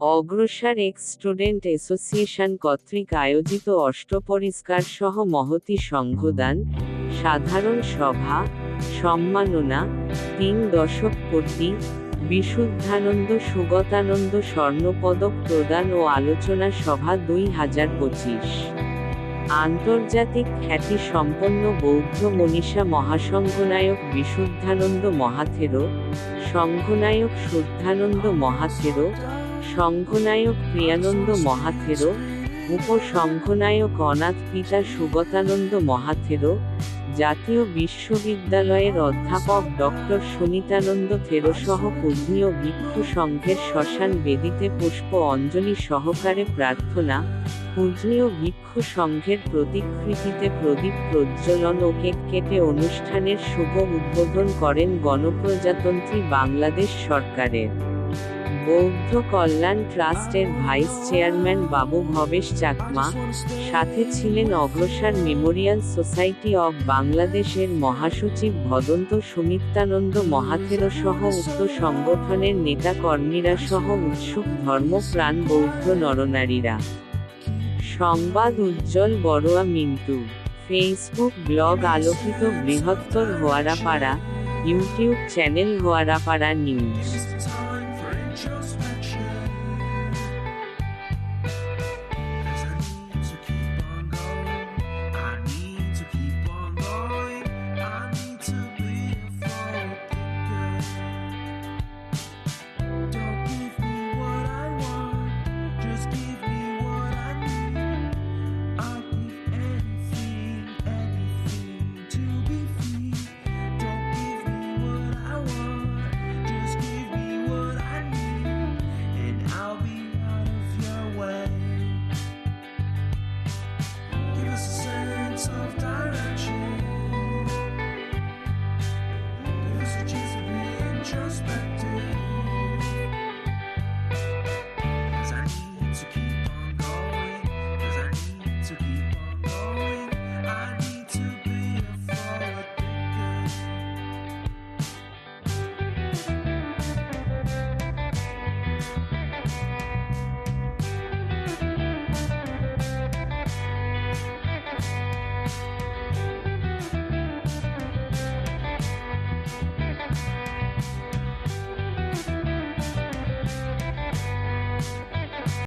অগ্রসর ex student association কর্তৃক আয়োজিত অষ্টপরিষ্কার সহ মহতি সংঘদান, সাধারণ সভা, সম্মাননা, তিন দশক পূর্তি, বিশুদ্ধানন্দ সুগতানন্দ স্বর্ণপদক প্রদান ও আলোচনা সভা দুই হাজার পঁচিশ। আন্তর্জাতিক খ্যাতি সম্পন্ন বৌদ্ধ মনীষা মহাসংঘনায়ক বিশুদ্ধানন্দ মহাথেরো, সংঘনায়ক শুদ্ধানন্দ মহাথেরো সংঘনায়ক প্রিয়ানন্দ মহাথেরো, উপসংঘনায়ক অনাথ পিতা সুগতানন্দ মহাথেরো, জাতীয় বিশ্ববিদ্যালয়ের অধ্যাপক ডক্টর সুনিতানন্দ থেরোসহ পূজনীয় ভিক্ষু সংঘের শ্মশান বেদিতে পুষ্প অঞ্জলি সহকারে প্রার্থনা, পূজনীয় ভিক্ষু সংঘের প্রতিকৃতিতে প্রদীপ প্রজ্বলন ও কেক কেটে অনুষ্ঠানের শুভ উদ্বোধন করেন গণপ্রজাতন্ত্রী বাংলাদেশ সরকারের। বৌদ্ধ কল্যাণ ট্রাস্টের ভাইস চেয়ারম্যান বাবু ভবেশ চাকমা, সাথে ছিলেন অগ্রসর মেমোরিয়াল সোসাইটি অব বাংলাদেশের মহাসচিব ভদন্ত সুমিত্রানন্দ মহাথেরো সহ উক্ত সংগঠনের নেতা কর্মীরা সহ উৎসুক ধর্মপ্রাণ বৌদ্ধ নরনারীরা। সংবাদ উজ্জ্বল বড়ুয়া মিন্টু। ফেসবুক ব্লগ আলোকিত বৃহত্তর Hoarapara, YouTube channel Hoarapara news. just